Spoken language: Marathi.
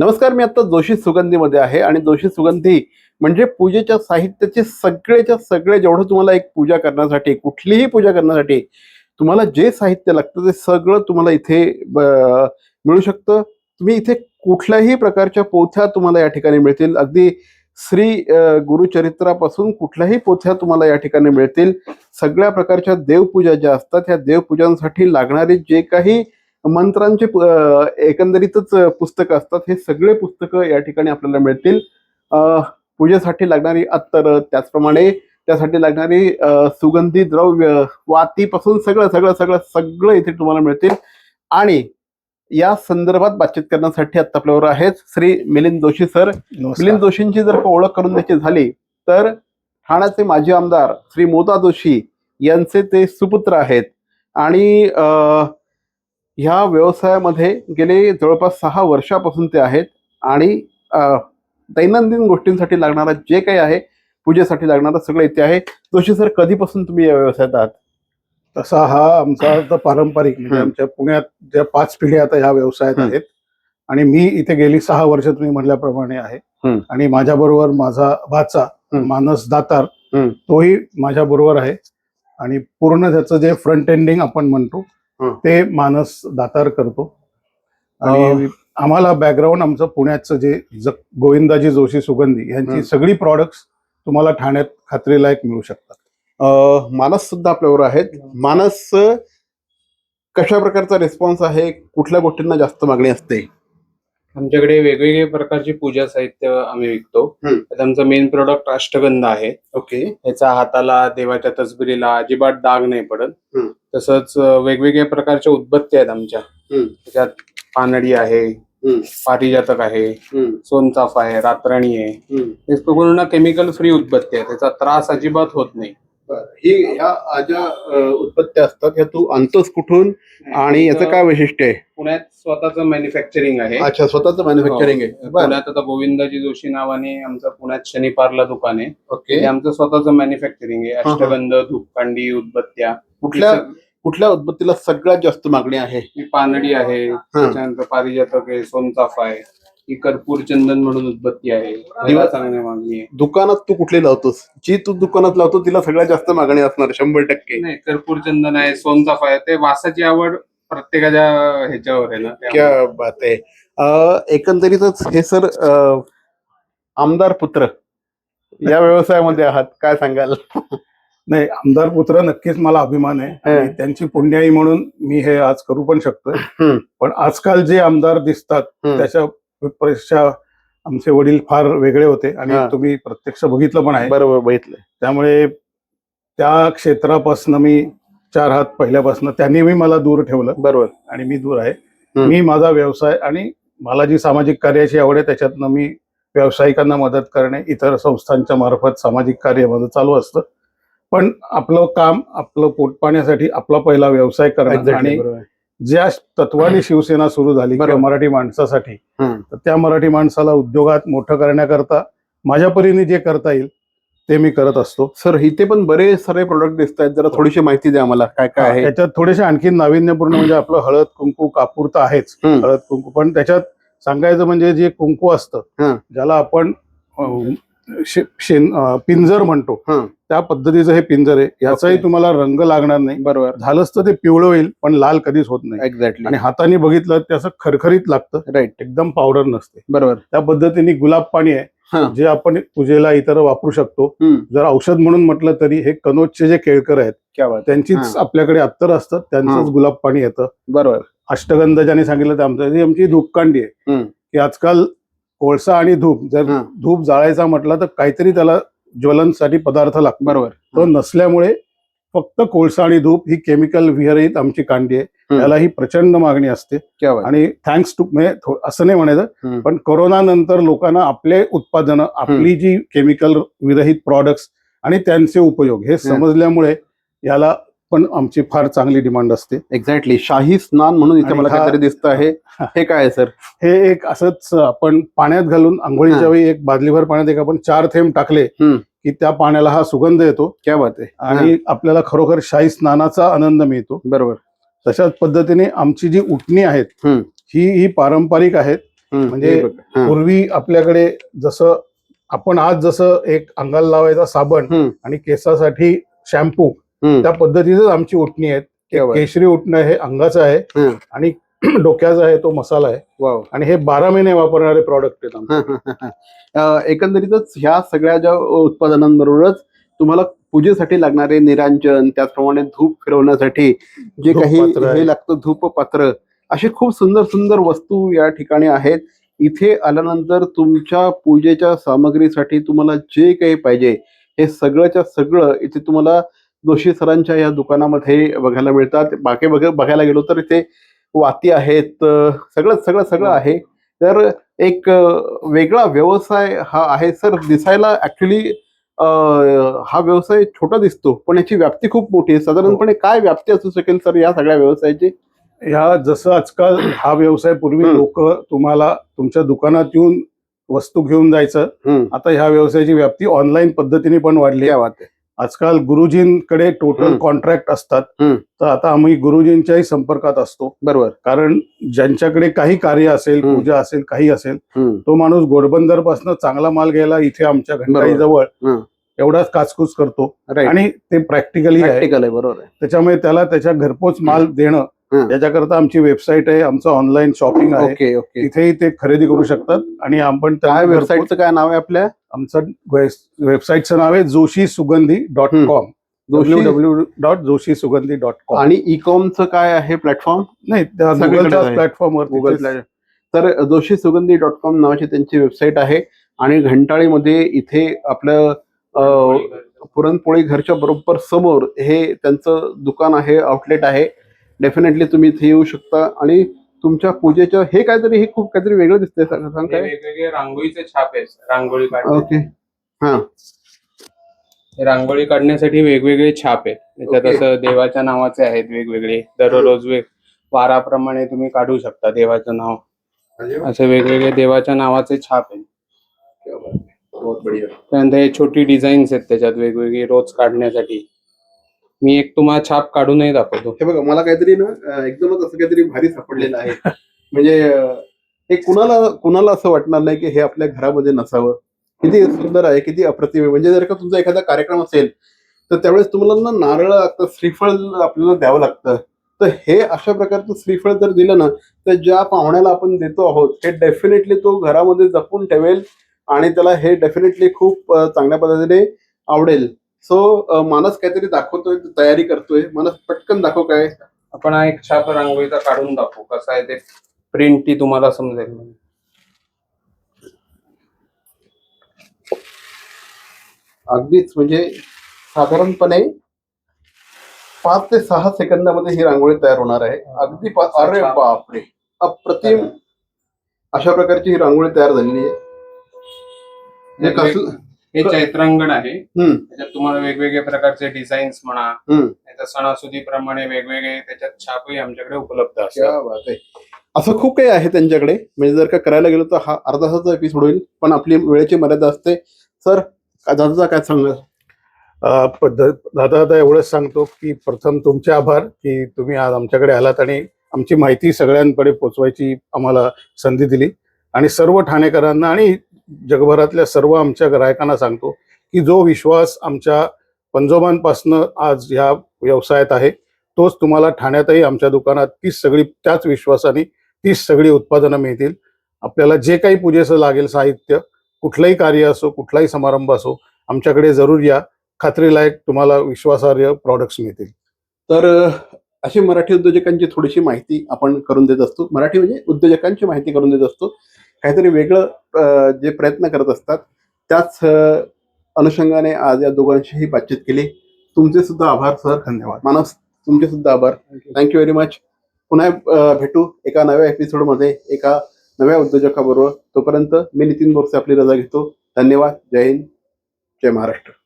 नमस्कार मी आता जोशी सुगंधीमध्ये आहे आणि जोशी सुगंधी म्हणजे पूजेच्या साहित्याचे सगळेच्या सगळे जेवढं तुम्हाला एक पूजा करण्यासाठी कुठलीही पूजा करण्यासाठी तुम्हाला जे साहित्य लागतं ते सगळं तुम्हाला इथे ब- मिळू शकतं. तुम्ही इथे कुठल्याही प्रकारच्या पोथ्या तुम्हाला या ठिकाणी मिळतील. अगदी श्री गुरुचरित्रापासून कुठल्याही पोथ्या तुम्हाला या ठिकाणी मिळतील. सगळ्या प्रकारच्या देवपूजा ज्या असतात ह्या देवपूजांसाठी लागणारे जे काही मंत्रांचे एकंदरीतच पुस्तकं असतात. हे सगळे पुस्तकं या ठिकाणी आपल्याला मिळतील. पूजेसाठी लागणारी अत्तर त्याचप्रमाणे त्यासाठी लागणारी सुगंधी द्रव्य वातीपासून सगळं सगळं सगळं सगळं इथे तुम्हाला मिळतील. आणि या संदर्भात बातचीत करण्यासाठी आता आपल्यावर आहेत श्री मिलिंद जोशी सर. मिलिंद जोशींची जर ओळख करून द्यायची झाली तर ठाण्याचे माजी आमदार श्री मोता जोशी यांचे ते सुपुत्र आहेत. आणि ह्या व्यवसायामध्ये गेले जवळपास सहा वर्षापासून ते आहेत आणि दैनंदिन गोष्टींसाठी लागणारा जे काही आहे पूजेसाठी लागणारं सगळं इथे आहे जोशी सर कधीपासून तुम्ही या व्यवसायात आहात तसा हा आमचा पारंपरिक म्हणजे. आमच्या पुण्यात ज्या पाच पिढ्या आता ह्या व्यवसायात. आहेत आणि मी इथे गेली सहा वर्ष तुम्ही म्हटल्याप्रमाणे आहे. आणि माझ्या बरोबर माझा भाचा. मानस दातार. तोही माझ्या बरोबर आहे आणि पूर्ण त्याचं जे फ्रंट एंडिंग आपण म्हणतो. ते मानस दातार करतो. आणि आम्हाला बॅकग्राऊंड आमचं पुण्याचं जे ज- गोविंदाजी जोशी सुगंधी. यांची सगळी प्रॉडक्ट्स तुम्हाला ठाण्यात खात्रीलायक मिळू शकतात. मानस सुद्धा आपल्यावर आहेत. मानस कशा प्रकारचा रिस्पॉन्स आहे? कुठल्या गोष्टींना जास्त मागणी असते? आमच्याकडे वेगवेगळे प्रकारचे पूजा साहित्य आम्ही विकतो. त्यात आमचं मेन प्रोडक्ट अष्टगंध आहे. ओके. ह्याचा हाताला देवाच्या तसबिरीला अजिबात डाग नाही पडत. तसंच वेगवेगळ्या प्रकारच्या उदबत्त्या आहेत आमच्या. त्याच्यात पानडी आहे. पारिजातक आहे सोनचाफा आहे रातराणी आहे. हे पूर्ण केमिकल फ्री उदबत्ती आहे त्याचा त्रास अजिबात होत नाही. ही ह्या ज्या अ, उत्पत्त्या असतात ह्या तू आणतोस कुठून आणि याचं काय वैशिष्ट्य आहे? पुण्यात स्वतःचं मॅन्युफॅक्चरिंग आहे. अच्छा स्वतःच मॅन्युफॅक्चरिंग आहे. हो. पुण्यात आता गोविंदाजी जोशी नावाने आमचं पुण्यात शनिपारला दुकान आहे. ओके. हे आमचं स्वतःचं मॅन्युफॅक्चरिंग आहे. अष्टगंध धूपकांडी उदबत्त्या. कुठल्या कुठल्या उत्पत्तीला सगळ्यात जास्त मागणी आहे? ही पानडी आहे. त्याच्यानंतर पारिजातक आहे सोनचाफा आहे. ही कर्पूर चंदन म्हणून उदबत्ती आहे. तिला चांगली मागणी आहे. दुकानात तू कुठली लावतोस? जी तू दुकानात लावतो तिला सगळ्यात जास्त मागणी असणार शंभर टक्के. नाही कर्पूर चंदन आहे सोनचाफा आहे. ते वासाची आवड प्रत्येकाच्या ह्याच्यावर आहे ना त्यामुळे. क्या बात आहे. अ, एकंदरीतच हे सर अ, आमदार पुत्र या व्यवसायामध्ये आहात काय सांगाल? नाही आमदार पुत्र नक्कीच मला अभिमान आहे. आणि हं. त्यांची पुण्याई म्हणून मी हे आज करू पण शकतोय. हं. पण आजकाल जे आमदार दिसतात हं. त्याच्या पेक्षा आमचे वडील फार वेगळे होते आणि हा. तुम्ही प्रत्यक्ष बघितलं पण आहे बरोबर बघितलं त्यामुळे त्या क्षेत्रापासून मी चार हात पहिल्यापासून त्यांनी मी मला दूर ठेवलं बरोबर आणि मी दूर आहे. मी माझा व्यवसाय आणि मला जी सामाजिक कार्याची आवड आहे त्याच्यातनं मी व्यावसायिकांना मदत करणे इतर संस्थांच्या मार्फत सामाजिक कार्य माझं चालू असतं पण आपलं काम आपलं पोट पाण्यासाठी आपला पहिला व्यवसाय करणं Exactly, आणि बरोबर. ज्या तत्वाने शिवसेना सुरू झाली किंवा. मराठी माणसासाठी. तर त्या मराठी माणसाला उद्योगात मोठं करण्याकरता माझ्या परीने जे करता येईल ते मी करत असतो सर इथे पण बरेच सारे प्रोडक्ट दिसत आहेत जरा थोडीशी माहिती द्या मला काय काय आहे त्याच्यात थोडेसे आणखी नाविन्यपूर्ण म्हणजे आपलं हळद कुंकू कापूर तर आहेच. हळद कुंकू पण त्याच्यात सांगायचं म्हणजे जे कुंकू असतं. ज्याला आपण पिंजर म्हणतो. त्या पद्धतीचं हे पिंजर आहे. याचाही ओके. तुम्हाला रंग लागणार नाही. बरोबर. झालंच तर ते पिवळं होईल पण लाल कधीच होत नाही. एक्झॅक्टली आणि हाताने बघितलं तर त्याचं खरखरीत लागतं. राईट एकदम पावडर नसते. बरोबर. त्या पद्धतीने गुलाब पाणी आहे. जे आपण पूजेला इतर वापरू शकतो. जर औषध म्हणून म्हटलं तरी हे कनोजचे जे केळकर आहेत त्यांचीच. आपल्याकडे अत्तर असतं त्यांचंच. गुलाब पाणी येतं. बरोबर. अष्टगंध ज्याने सांगितलं ते आमचं आमची धूपकांडी आहे. की आजकाल कोळसा आणि धूप जर. धूप जाळायचा म्हटलं तर काहीतरी त्याला ज्वलनसाठी पदार्थ लागतो. बरोबर. तो नसल्यामुळे फक्त कोळसा आणि धूप ही केमिकल विहरित आमची कांडी आहे. त्याला ही प्रचंड मागणी असते. क्या बात. आणि थँक्स टू म्हणजे असं नाही म्हणायचं. पण कोरोना नंतर लोकांना आपले उत्पादनं आपली जी केमिकल विरहित प्रॉडक्ट्स आणि त्यांचे उपयोग हे समजल्यामुळे याला पण आमची फार चांगली डिमांड असते. एक्झॅक्टली शाही स्नान म्हणून इथे मला काहीतरी दिसत आहे. हे. काय सर हे एक असंच आपण पाण्यात घालून आंघोळीच्या वेळी एक बादलीभर पाण्यात एक आपण चार थेंब टाकले. की त्या पाण्याला हा सुगंध येतो. क्या बात आहे. आणि आपल्याला खरोखर शाही स्नानाचा आनंद मिळतो. बरोबर. तशाच पद्धतीने आमची जी उटणी आहेत हं. ही पारंपरिक आहेत. म्हणजे. पूर्वी आपल्याकडे जसं आपण आज जसं एक अंगाला लावायचा साबण. आणि केसासाठी शॅम्पू. त्या पद्धतीचंच आमची उठणी आहेत. केशरी उठणं हे अंगाचं आहे. आणि डोक्याचा आहे तो मसाला आहे. आणि हे बारा महिने वापरणारे प्रॉडक्ट आहेत एकंदरीतच ह्या सगळ्या ज्या उत्पादनांबरोबरच तुम्हाला पूजेसाठी लागणारे निरांजन त्याचप्रमाणे धूप फिरवण्यासाठी जे काही. हे लागतं धूपपात्र असे खूप सुंदर सुंदर वस्तू या ठिकाणी आहेत इथे आल्यानंतर तुमच्या पूजेच्या सामग्रीसाठी तुम्हाला जे काही पाहिजे हे सगळंच्या सगळं इथे तुम्हाला जोशी सरांच्या या दुकानामध्ये बघायला मिळतात. बाकी बघ बघायला गेलो तर इथे वाती आहेत सगळं सगळं सगळं आहे. तर एक वेगळा व्यवसाय हा आहे. सर दिसायला ऍक्च्युली हा व्यवसाय छोटा दिसतो पण याची व्याप्ती खूप मोठी आहे. साधारणपणे काय व्याप्ती असू शकेल सर या सगळ्या व्यवसायाची? ह्या जसं आजकाल हा व्यवसाय पूर्वी. लोक तुम्हाला तुमच्या दुकानात येऊन वस्तू घेऊन जायचं. आता ह्या व्यवसायाची व्याप्ती ऑनलाईन पद्धतीने पण वाढली आहे. आजकाल गुरुजींकडे टोटल. कॉन्ट्रॅक्ट असतात. तर आता आम्ही गुरुजींच्याही संपर्कात असतो बरोबर कारण ज्यांच्याकडे काही कार्य असेल. पूजा असेल काही असेल. तो माणूस घोडबंदरपासून चांगला माल घ्यायला इथे आमच्या घंटाई जवळ. एवढाच काचकूच करतो आणि ते प्रॅक्टिकली आहे बरोबर आहे त्याच्यामुळे त्याला त्याच्या घरपोच माल देणं. याच्याकरता आमची वेबसाईट आहे आमचं ऑनलाईन शॉपिंग आहे. Okay okay. तिथेही ते खरेदी करू शकतात. आणि आपण काय वेबसाईटचं काय नाव आहे आपल्या? आमचं वेब- वेबसाईटचं नाव आहे Joshi Sugandhi dot. Com Joshi- W W dot Joshi Sugandhi dot com आणि ई कॉमचं काय आहे प्लॅटफॉर्म नाही. प्लॅटफॉर्मवर गुगल तर जोशी सुगंधी डॉट कॉम नावाची त्यांची वेबसाईट आहे. आणि घंटाळीमध्ये इथे आपलं पुरणपोळी घरच्या बरोबर समोर हे त्यांचं दुकान आहे आउटलेट आहे. डेफिनेटली तुम्ही इथे येऊ शकता. आणि तुमच्या पूजेच्या हे काहीतरी हे खूप काहीतरी वेगळं दिसतंय. सांग हे काय? वेगवेगळे रांगोळीचे छाप आहेत. रांगोळी काढ ओके हा. रांगोळी काढण्यासाठी वेगवेगळे छाप आहेत. त्याच्यात. असं देवाच्या नावाचे आहेत वेगवेगळे. दररोज वेग वाराप्रमाणे तुम्ही काढू शकता देवाचं नाव. असे वेगवेगळे देवाच्या नावाचे छाप आहेत. बहुत बढिया. त्यानंतर हे छोटी डिझाईन्स आहेत त्याच्यात वेगवेगळी रोज काढण्यासाठी. मी एक तुम्हाला छाप काढूनही दाखवतो. हे बघा मला काहीतरी ना एकदमच असं काहीतरी भारी सापडलेलं आहे. म्हणजे हे कुणाला कुणाला असं वाटणार नाही की हे आपल्या घरामध्ये नसावं? किती सुंदर आहे किती अप्रतिम आहे. म्हणजे जर का तुमचा एखादा कार्यक्रम असेल तर त्यावेळेस तुम्हाला ना नारळ लागतं श्रीफळ आपल्याला द्यावं लागतं. तर हे अशा प्रकारचं श्रीफळ जर दिलं ना तर ज्या पाहुण्याला आपण देतो आहोत हे डेफिनेटली तो घरामध्ये जपून ठेवेल आणि त्याला हे डेफिनेटली खूप चांगल्या पद्धतीने आवडेल. सो मानस काहीतरी दाखवतोय तयारी करतोय. मानस पटकन दाखव काय आपण हा एक छाप रांगोळीचा काढून दाखवू. कसा आहे ते प्रिंट ती तुम्हाला समजेल. अगदीच म्हणजे साधारणपणे पाच ते सहा सेकंदामध्ये ही रांगोळी तयार होणार आहे. अगदी अरे बापरे. अप्रतिम अशा प्रकारची ही रांगोळी तयार झालेली आहे. हे हे चैत्रांगण आहे. त्याच्यात तुम्हाला वेगवेगळे प्रकारचे डिझाईन्स म्हणा. त्याच्या सणासुदीप्रमाणे वेगवेगळे त्याच्यात छापही आमच्याकडे उपलब्ध असतात. असं खूप काही आहे त्यांच्याकडे. म्हणजे जर का करायला गेलो तर हा अर्धा तासाचा एपिसोड होईल पण आपली वेळेची मर्यादा असते. सर दादाचा काय सांगा अ, पद्धत दादा आता एवढंच सांगतो की प्रथम तुमचे आभार की तुम्ही आज आमच्याकडे आलात आणि आमची माहिती सगळ्यांकडे पोचवायची आम्हाला संधी दिली. आणि सर्व ठाणेकरांना आणि जगभरातल्या सर्व आमच्या ग्राहकांना सांगतो की जो विश्वास आमच्या पंजोबांपासनं आज ह्या व्यवसायात आहे तोच तुम्हाला ठाण्यातही आमच्या दुकानात तीच सगळी त्याच विश्वासाने तीच सगळी उत्पादनं मिळतील. आपल्याला जे काही पूजेचं लागेल साहित्य कुठलंही कार्य असो कुठलाही समारंभ असो आमच्याकडे जरूर या. खात्रीलायक तुम्हाला विश्वासार्ह प्रॉडक्ट्स मिळतील. तर अशी मराठी उद्योजकांची थोडीशी माहिती आपण करून देत असतो. मराठी म्हणजे उद्योजकांची माहिती करून देत असतो. काहीतरी वेगळं जे प्रयत्न करत असतात त्याच अनुषंगाने आज या दोघांशीही बातचीत केली. तुमचे सुद्धा आभार सर. धन्यवाद. मानस तुमचे सुद्धा आभार. थँक्यू व्हेरी मच पुन्हा भेटू एका नव्या एपिसोडमध्ये एका नव्या उद्योजकाबरोबर. तोपर्यंत मी नितीन बोरसे आपली रजा घेतो. धन्यवाद. जय हिंद. जय महाराष्ट्र.